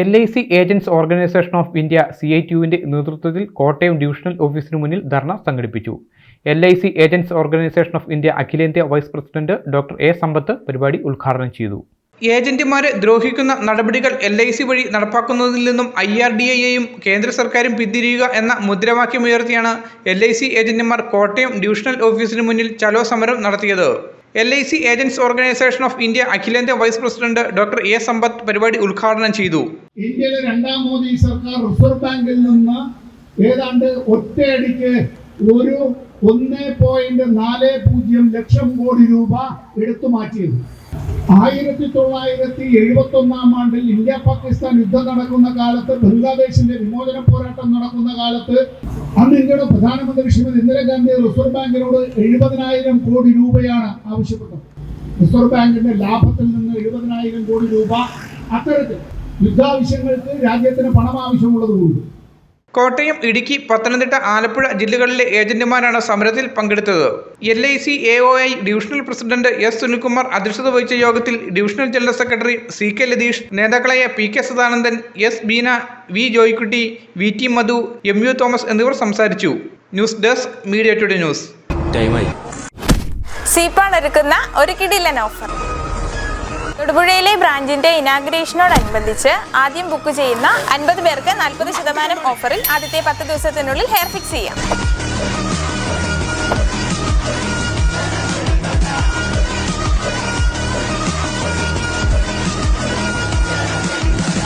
L I C agents organisation of India C I ടിയുവിന്റെ നേതൃത്വത്തിൽ Kottayam divisional ഓഫീസിന് മുന്നിൽ ധർണ സംഘടിപ്പിച്ചു. L I C agents organisation of India അഖിലേന്ത്യാ vice president doctor A Sampath പരിപാടി ഉദ്ഘാടനം ചെയ്തു. ഏജന്റുമാരെ ദ്രോഹിക്കുന്ന നടപടികൾ എൽ ഐ സി വഴി നടപ്പാക്കുന്നതിൽ നിന്നും ഐ ആർ ഡി ഐയെയും കേന്ദ്ര സർക്കാരും പിന്തിരിയുക എന്ന മുദ്രാവാക്യമുയർത്തിയാണ് എൽ ഐ സി ഏജന്റുമാർ കോട്ടയം ഡിവിഷണൽ ഓഫീസിന് മുന്നിൽ ചലോ സമരം നടത്തിയത്. L I C agents organisation of India അഖിലേന്ത്യാ vice president doctor A Sampath പരിപാടി ഉദ്ഘാടനം ചെയ്തു. ഇന്ത്യയിലെ രണ്ടാം മോദി സർക്കാർ റിസർവ് ബാങ്കിൽ നിന്ന് ഏതാണ്ട് ഒറ്റയടിക്ക് ഒരു ഒന്ന് പോയിന്റ് നാല് പൂജ്യം ലക്ഷം കോടി രൂപ എടുത്തു മാറ്റിയത്. ആയിരത്തി തൊള്ളായിരത്തി എഴുപത്തി ഒന്നാം ആണ്ടിൽ ഇന്ത്യ പാകിസ്ഥാൻ യുദ്ധം നടക്കുന്ന കാലത്ത് ബംഗ്ലാദേശിന്റെ വിമോചന പോരാട്ടം നടക്കുന്ന കാലത്ത് അന്ന് ഇന്ത്യയുടെ പ്രധാനമന്ത്രി ശ്രീമതി ഇന്ദിരാഗാന്ധി റിസർവ് ബാങ്കിനോട് എഴുപതിനായിരം കോടി രൂപയാണ് ആവശ്യപ്പെട്ടത്. റിസർവ് ബാങ്കിന്റെ ലാഭത്തിൽ നിന്ന് എഴുപതിനായിരം കോടി രൂപ അത്തരത്തിൽ യുദ്ധാവശ്യങ്ങൾക്ക് രാജ്യത്തിന് പണം ആവശ്യമുള്ളതുകൊണ്ട് കോട്ടയം ഇടുക്കി പത്തനംതിട്ട ആലപ്പുഴ ജില്ലകളിലെ ഏജന്റുമാരാണ് സമരത്തിൽ പങ്കെടുത്തത്. L I C A O I divisional president S Sunilkumar അധ്യക്ഷത വഹിച്ച യോഗത്തിൽ divisional general secretary C K Latheesh നേതാക്കളായ P K Sadanandan S Beena V Joykutty V T Madhu M U Thomas എന്നിവർ സംസാരിച്ചു. News desk media today news. സീപ്പാൾ ഒരുക്കുന്ന ഒരു കിടിലൻ offer. തൊടുപുഴയിലെ ബ്രാഞ്ചിന്റെ ഇനാഗ്രേഷനോടനുബന്ധിച്ച് ആദ്യം ബുക്ക് ചെയ്യുന്ന അൻപത് പേർക്ക് നാൽപ്പത് ശതമാനം ഓഫറിൽ ആദ്യത്തെ പത്ത് ദിവസത്തിനുള്ളിൽ ഹെയർ ഫിക്സ് ചെയ്യാം.